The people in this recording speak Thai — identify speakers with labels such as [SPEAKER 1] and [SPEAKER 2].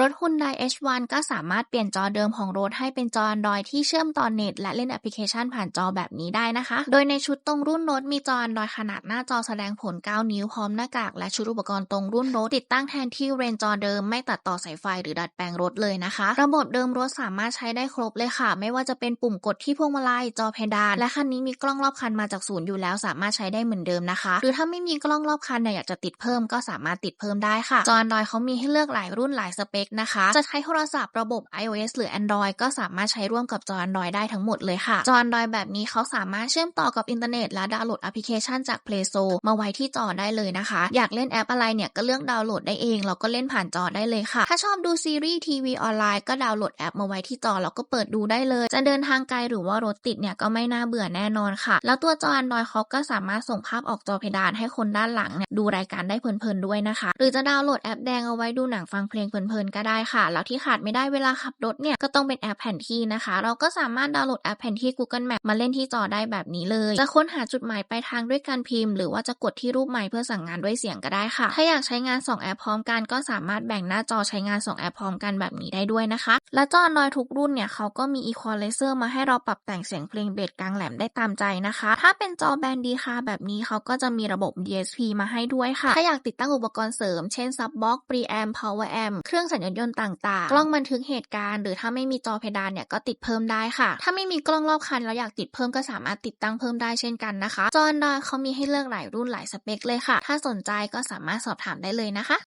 [SPEAKER 1] รถ Hyundai H1 ก็สามารถเปลี่ยนจอเดิมของรถให้เป็นจอ Android ที่เชื่อมต่อเน็ต และเล่นแอปพลิเคชันผ่านจอแบบนี้ได้นะคะ โดยในชุดตรงรุ่นรถมีจอ Android ขนาดหน้าจอแสดงผล 9 นิ้วพร้อมหน้ากาก และชุดอุปกรณ์ตรงรุ่นรถติดตั้งแทนที่เรนจอเดิมไม่ตัดต่อสายไฟหรือดัดแปลงรถเลยนะคะ ระบบเดิมรถสามารถใช้ได้ครบเลยค่ะ ไม่ว่าจะเป็นปุ่มกดที่พวงมาลัยจอเพดาน และคันนี้มีกล้องรอบคันมาจากศูนย์อยู่แล้ว สามารถใช้ได้เหมือนเดิมนะคะ หรือถ้าไม่มีกล้องรอบคันเนี่ยอยากจะติดเพิ่มก็สามารถติดเพิ่มได้ค่ะจอ Android เขามีให้เลือกหลายรุ่นหลายสเปคนะคะ จะใช้โทรศัพท์ระบบ iOS หรือ Android ก็สามารถใช้ร่วมกับจอ Android ได้ทั้งหมดเลยค่ะ จอ Android แบบนี้เขาสามารถเชื่อมต่อกับอินเทอร์เน็ตและดาวน์โหลดแอปพลิเคชันจาก Play Store มาไว้ที่จอได้เลยนะคะ อยากเล่นแอปอะไรเนี่ยก็เลือกดาวน์โหลดได้เองแล้วก็เล่นผ่านจอได้เลยค่ะ ถ้าชอบดูซีรีส์ทีวีออนไลน์ก็ดาวน์โหลดแอปมาไว้ที่จอแล้วก็เปิดดูได้เลย จะเดินทางไกลหรือว่ารถติดเนี่ยก็ไม่น่าเบื่อแน่นอนค่ะ แล้วตัวจอ Android เขาก็สามารถส่งภาพออกจอเพดานให้คนด้านหลังเนี่ยดูรายการได้เพลินๆด้วยนะคะ หรือจะดาวน์โหลดแอปแดงเอาไว้ดูหนังฟังเพลงเพลินๆก็ได้ค่ะ แล้วที่ขาดไม่ได้เวลาขับรถเนี่ย ก็ต้องเป็นแอปแผนที่นะคะ เราก็สามารถดาวน์โหลดแอปแผนที่ Google Map มาเล่นที่จอได้แบบนี้เลย จะค้นหาจุดหมายปลายทางด้วยการพิมพ์ หรือว่าจะกดที่รูปไมค์เพื่อสั่งงานด้วยเสียงก็ได้ค่ะ ถ้าอยากใช้งาน 2 แอปพร้อมกันก็สามารถแบ่งหน้าจอใช้งาน 2 แอปพร้อมกันแบบนี้ได้ด้วยนะคะ และจอ Android ทุกรุ่นเนี่ยเขาก็มี Equalizer มาให้เราปรับแต่งเสียงเพลงเบสกลางแหลมได้ตามใจนะคะ ถ้าเป็นจอแบนดีคาแบบนี้เขาก็จะมีระบบ DSP มาให้ด้วยค่ะ ถ้าอยากติดตั้งอุปกรณ์เสริม เช่นซับบ็อกซ์ preamp power amp เครื่องสัญญาณยนต์ต่างๆ กล้องบันทึกเหตุการณ์หรือถ้าไม่มีจอเพดานเนี่ยก็ติดเพิ่มได้ค่ะ ถ้าไม่มีกล้องรอบคันแล้วอยากติดเพิ่มก็สามารถติดตั้งเพิ่มได้เช่นกันนะคะ จอ Android เขามีให้เลือกหลายรุ่นหลายสเปคเลยค่ะ ถ้าสนใจก็สามารถสอบถามได้เลยนะคะ